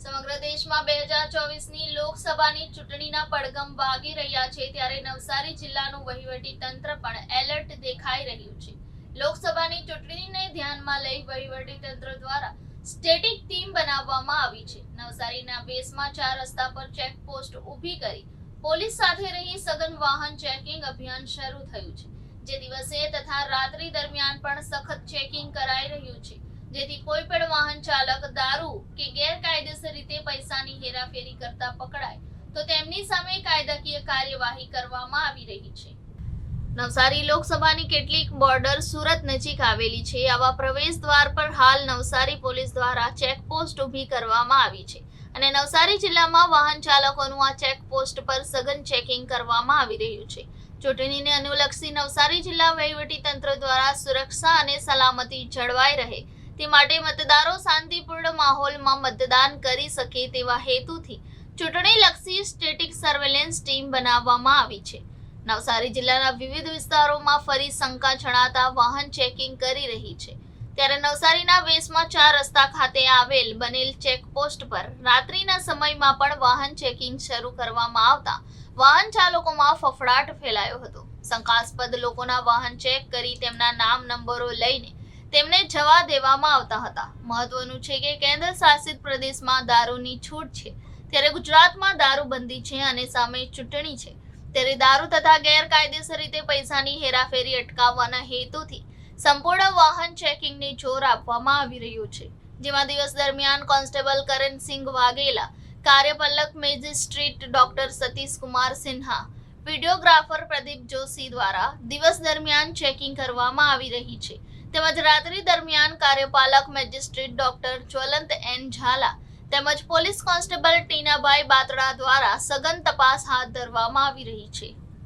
સમગ્ર દેશમાં બે હજાર ચોવીસની લોકસભાની ચૂંટણીના પડગમ વાગી રહ્યા છે ત્યારે નવસારી જિલ્લાનું વહીવટી તંત્ર પણ એલર્ટ દેખાઈ રહ્યું છે. લોકસભાની ચૂંટણીને ધ્યાનમાં લઈ વહીવટી તંત્ર દ્વારા સ્ટેટિક ટીમ બનાવવામાં આવી છે. નવસારીના બેસમાં ચાર રસ્તા પર ચેકપોસ્ટ ઊભી કરી પોલીસ સાથે રહી સઘન વાહન ચેકિંગ અભિયાન શરૂ થયું છે. જે દિવસે તથા રાત્રિ દરમિયાન પણ સખત ચેકિંગ કરાઈ રહ્યું છે. જેથી કોઈ પણ વાહન ચાલક દારૂ કે ગેરકાયદેસર રીતે પૈસાની હેરાફેરી કરતા પકડાય, તો તેમની સામે કાયદાકીય કાર્યવાહી કરવામાં આવી રહી છે. નવસારી લોકસભાની કેટલીક બોર્ડર સુરત નજીક આવેલી છે. આવા પ્રવેશ દ્વાર પર હાલ નવસારી પોલીસ દ્વારા ચેકપોસ્ટ ઊભી કરવામાં આવી છે અને નવસારી જિલ્લામાં વાહન ચાલકોનું આ ચેકપોસ્ટ પર સઘન ચેકિંગ કરવામાં આવી રહ્યું છે. ચૂંટણીને અનુલક્ષી નવસારી જિલ્લા વહીવટી તંત્ર દ્વારા સુરક્ષા અને સલામતી જળવાઈ રહે તે માટે મતદારો શાંતિપૂર્ણ માહોલમાં મતદાન કરી શકે તેવા હેતુથી ચૂંટણીલક્ષી સ્ટેટિક સર્વેલન્સ ટીમ બનાવવામાં આવી છે. નવસારી જિલ્લાના વિવિધ વિસ્તારોમાં ફરી શંકા જણાતા વાહન ચેકિંગ કરી રહી છે. ત્યારે નવસારીના વેસમાં ચાર રસ્તા ખાતે આવેલ બનેલ ચેકપોસ્ટ પર રાત્રિના સમયમાં પણ વાહન ચેકિંગ શરૂ કરવામાં આવતા વાહન ચાલકોમાં ફફડાટ ફેલાયો હતો. શંકાસ્પદ લોકોના વાહન ચેક કરી તેમના નામ, નંબરો લઈને તેમને જવા દેવામાં આવતા હતા. મહત્વનું છે કે કેન્દ્ર શાસિત પ્રદેશમાં દારૂની છૂટ છે. ત્યારે ગુજરાતમાં દારૂબંધી છે અને સામે ચૂંટણી છે. ત્યારે દારૂ તથા ગેરકાયદેસર રીતે પૈસાની હેરાફેરી અટકાવવાના હેતુથી સંપૂર્ણ વાહન ચેકિંગને જોર આપવામાં આવી રહ્યું છે. જેમાં દિવસ દરમિયાન કોન્સ્ટેબલ કરણસિંહ વાઘેલા, કાર્યપાલક magistrate doctor Satish Kumar Sinha, videographer Pradeep Joshi દ્વારા દિવસ દરમિયાન ચેકિંગ કરવામાં આવી રહી છે. તેમજ રાત્રિ દરમિયાન કાર્યપાલક magistrate doctor Jwalant N Zala તેમજ પોલીસ કોન્સ્ટેબલ ટીનાભાઈ બાતડા દ્વારા સઘન તપાસ હાથ ધરવામાં આવી રહી છે.